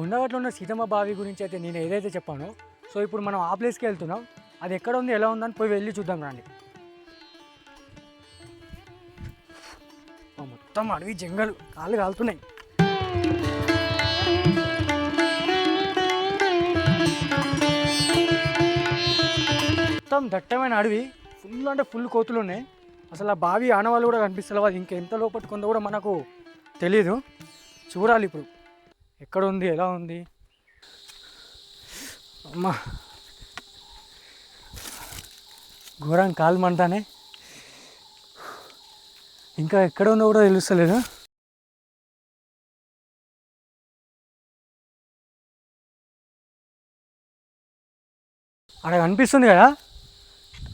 కొండగట్లో ఉన్న సీతమ్మ బావి గురించి అయితే నేను ఏదైతే చెప్పానో సో ఇప్పుడు మనం ఆ ప్లేస్కి వెళ్తున్నాం. అది ఎక్కడ ఉంది ఎలా ఉందని పోయి వెళ్ళి చూద్దాం రండి. మొత్తం అడవి జంగలు కాళ్ళు కాలుతున్నాయి. మొత్తం దట్టమైన అడవి ఫుల్ అంటే ఫుల్ కోతులు ఉన్నాయి అసలు ఆ బావి ఆనవాళ్ళు కూడా కనిపిస్తలేవు అది ఇంకెంత లోపట్టుకుందో కూడా మనకు తెలియదు చూడాలి ఇప్పుడు. ఎక్కడ ఉంది ఎలా ఉంది? అమ్మా. ఘోరం కాలు మంటానే ఇంకా ఎక్కడ ఉందో కూడా తెలుస్తలేదు? అక్కడ కనిపిస్తుంది కదా?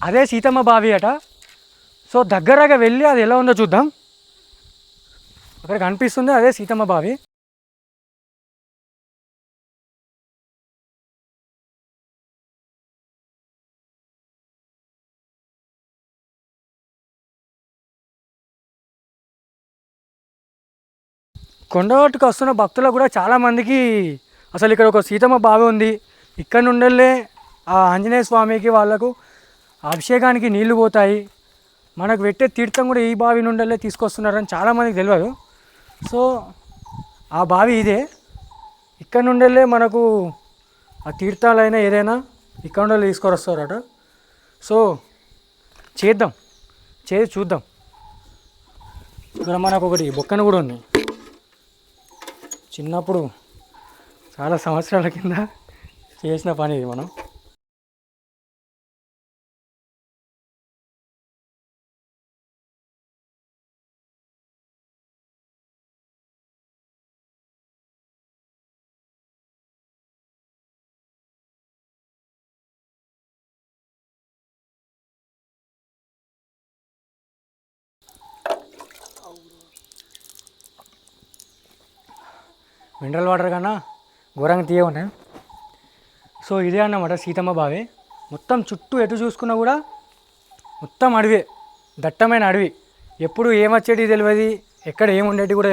అదే సీతమ్మ బావి అట. సో దగ్గరగా వెళ్ళి అది ఎలా ఉందో చూద్దాం. అక్కడ కనిపిస్తుంది అదే సీతమ్మ బావి. కొండగట్టుకు వస్తున్న భక్తులకు కూడా చాలామందికి అసలు ఇక్కడ ఒక సీతమ్మ బావి ఉంది. ఇక్కడ నుండెళ్ళే ఆ ఆంజనేయ స్వామికి వాళ్ళకు అభిషేకానికి నీళ్ళు పోతాయి. మనకు పెట్టే తీర్థం కూడా ఈ బావి నుండెళ్ళే తీసుకొస్తున్నారని చాలామందికి తెలియదు. సో ఆ బావి ఇదే. ఇక్కడ నుండెళ్ళే మనకు ఆ తీర్థాలైనా ఏదైనా ఇక్కడ నుండి తీసుకొస్తారట సో చేద్దాం. చేసి చూద్దాం. ఇక్కడ మనకు ఒకటి బొక్కను కూడా ఉంది. చిన్నప్పుడు చాలా సంవత్సరాల కింద చేసిన పని ఇది మనం. మినరల్ వాటర్ కన్నా ఘోరంగా తీయ ఉన్నాయి. సో ఇదే అన్నమాట సీతమ్మ బావి. మొత్తం చుట్టూ ఎటు చూసుకున్నా కూడా మొత్తం అడవి దట్టమైన అడవి. ఎప్పుడు ఏమొచ్చేటి తెలియదు ఎక్కడ ఏముండేటి కూడా